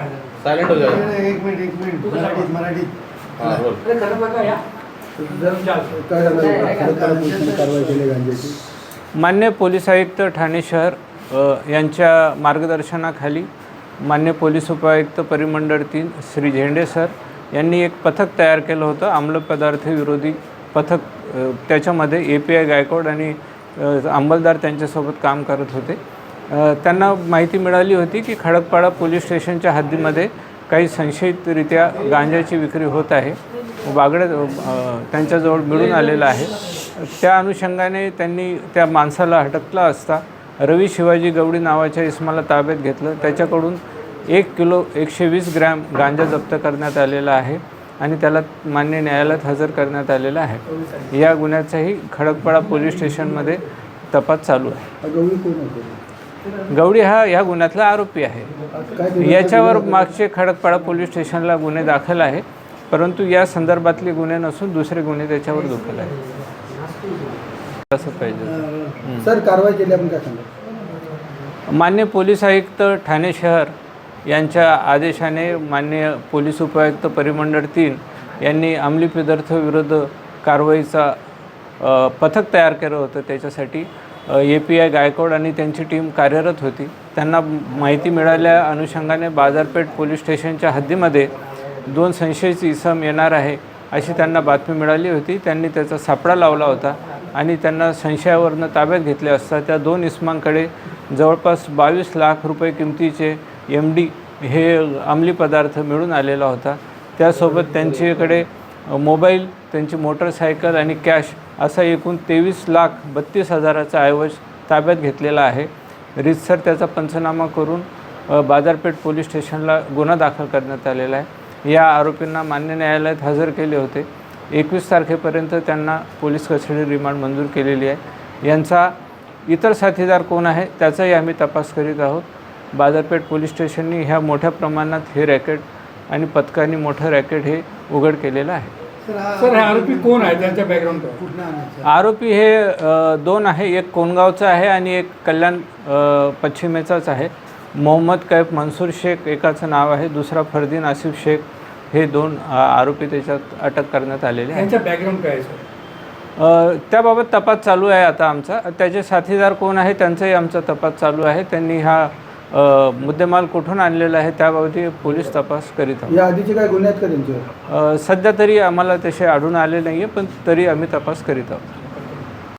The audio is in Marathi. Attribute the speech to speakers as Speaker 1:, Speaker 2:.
Speaker 1: सायलेंट हो
Speaker 2: एक मिनिट एक मिनिट. मराठीत मराठीत.
Speaker 1: हाँ बोल.
Speaker 2: कारवाई केली गांजाची
Speaker 3: मान्य पोलीस आयुक्त ठाणे शहर अ, यांच्या मार्गदर्शनाखाली मान्य पोलीस उपायुक्त परिमंडळ तीन श्री झेंडे सर यांनी एक पथक तयार केलं होतं अंमलपदार्थ विरोधी पथक. अ, त्याच्यामध्ये ए पी आय गायकवाड आणि अ, अंमलदार त्यांच्यासोबत काम करत होते. त्यांना माहिती मिळाली होती की खडकपाडा पोलीस स्टेशनच्या हद्दीमध्ये काही संशयितरित्या गांजाची विक्री होत आहे. वागड्या त्यांच्याजवळ मिळून आलेलं आहे. त्या अनुषंगाने त्यांनी त्या माणसाला हटकला असता रवी शिवाजी गवडी नावाच्या इसमाला ताब्यात घेतलं. त्याच्याकडून एक किलो एकशे वीस ग्रॅम गांजा जप्त करण्यात आलेला आहे आणि त्याला मान्य न्यायालयात हजर करण्यात आलेला आहे. या गुन्ह्याचाही खडकपाडा पोलीस स्टेशनमध्ये तपास चालू आहे. गवडी हा या गुन्ह्यातला आरोपी आहे. याच्यावर मागचे खडकपाडा पोलीस स्टेशनला गुन्हे दाखल आहे. परंतु या संदर्भातले गुन्हे नसून दुसरे गुन्हे त्याच्यावर दाखल आहे असं पाहिजे
Speaker 2: सर कारवाई केली आपण काय
Speaker 3: मान्य पोलीस आयुक्त ठाणे शहर यांच्या आदेशाने मान्य पोलीस उपायुक्त परिमंडळ तीन यांनी अंमली पदार्थ विरुद्ध कारवाईचा पथक तयार केलं होतं त्याच्यासाठी. ए पी आय गायकवाड आणि त्यांची टीम कार्यरत होती. त्यांना माहिती मिळाल्या अनुषंगाने बाजारपेठ पोलीस स्टेशनच्या हद्दीमध्ये दोन संशयित इसम येणार आहे अशी त्यांना बातमी मिळाली होती. त्यांनी त्याचा सापळा लावला होता आणि त्यांना संशयावरनं ताब्यात घेतले असता त्या दोन इस्मांकडे जवळपास बावीस लाख रुपये किमतीचे एम डी हे अंमली पदार्थ मिळून आलेला होता. त्यासोबत त्यांच्याकडे मोबाईल त्यांची मोटरसायकल आणि कॅश असा एकूण तेवीस लाख बत्तीस हजाराचा ऐवज ताब्यात घेतलेला आहे. रितसर त्याचा पंचनामा करून बाजारपेठ पोलीस स्टेशनला गुन्हा दाखल करण्यात आलेला आहे. या आरोपींना मान्य न्यायालयात हजर केले होते. एकवीस तारखेपर्यंत त्यांना पोलीस कस्टडी रिमांड मंजूर केलेली आहे. यांचा इतर साथीदार कोण आहे त्याचाही आम्ही तपास करीत आहोत. बाजारपेठ पोलीस स्टेशननी ह्या मोठ्या प्रमाणात हे रॅकेट आणि पथकांनी मोठं रॅकेट हे उघड केलेलं आहे.
Speaker 2: सर हा
Speaker 4: आरोपी कोण आहे? त्यांचा बॅकग्राऊंड काय
Speaker 3: आरोपी हे अ, दोन आहे. एक कोणगावचा आहे आणि एक कल्याण अ, पश्चिमेचाच आहे. मोहम्मद कैफ मनसूर शेख एकाचं नाव आहे. दुसरा फरदीन आसिफ शेख हे दोन अ, आरोपी त्याच्यात अटक करण्यात आलेले आहेत.
Speaker 4: त्यांचा बॅकग्राऊंड काय आहे सर?
Speaker 3: अ, त्याबाबत तपास चालू आहे आता आमचा. त्याचे साथीदार कोण आहे? त्यांचाही आमचा तपास चालू आहे. त्यांनी हा मुद्देमाल कुठून आणलेला आहे त्याबाबत पोलीस तपास करीत आहोत.
Speaker 2: या आधीचे काय गुन्हे आहेत का त्यांच्यावर
Speaker 3: अ, सध्या तरी आम्हाला तसे आढळून आले नाही आहे पण तरी आम्ही तपास करीत आहोत.